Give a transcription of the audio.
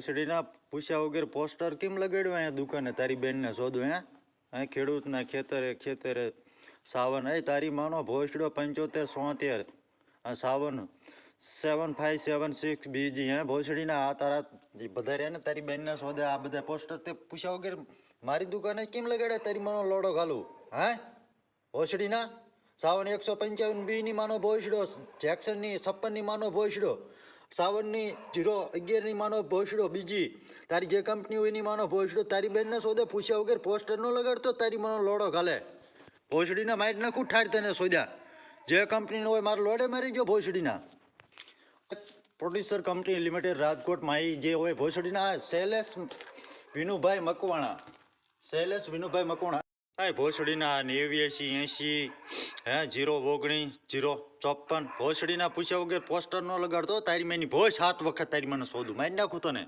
શેરડીના પૂછ્યા વગર પોસ્ટર કેમ લગાડ્યું અહીંયા દુકાને? તારી બેનને શોધું, હે? અહીં ખેડૂતના ખેતરે ખેતરે સાવન. એ તારી માનો ભોસડો પંચોતેર સોતેર. Seven seven five seven six બીજી, હે? ભોસડીના આ તારા બધા રહ્યા ને તારી બેનને શોધે, આ બધા પોસ્ટર તે પૂછ્યા વગર મારી દુકાને કેમ લગાડ્યા? તારી માનો લોડો ઘાલું હે? ભોસડીના સાવન એકસો પંચાવન બીની માનો ભોસડો જેક્સનની છપ્પનની માનો ભોસડો સાવનની જીરો અગિયારની માનો ભોસડો, બીજી તારી જે કંપની હોય એની માનો ભોસડો, તારી બેનને શોધે પૂછ્યા વગર પોસ્ટર ન લગાડતો, તારી માનો લોડો ઘાલે. ભોસડીના માઇટ નાખું ઠાર તને શોધ્યા જે કંપનીનો હોય મારો લોડે મારી ગયો ભોસડીના. પ્રોડ્યુસર કંપની લિમિટેડ રાજકોટ માઈ જે હોય ભોસડીના શૈલેષ વિનુભાઈ મકવાણા. શૈલેષ વિનુભાઈ મકવાણા. હા ભોસડીના નેવ્યાસી એંશી, હે, જીરો ઓગણીસ જીરો, ચોપન. ભોસડીના પૂછ્યા વગર પોસ્ટર ન લગાડતો. તારી મેની ભોસ સાત વખત તારી મને શોધું મારી નાખું તને.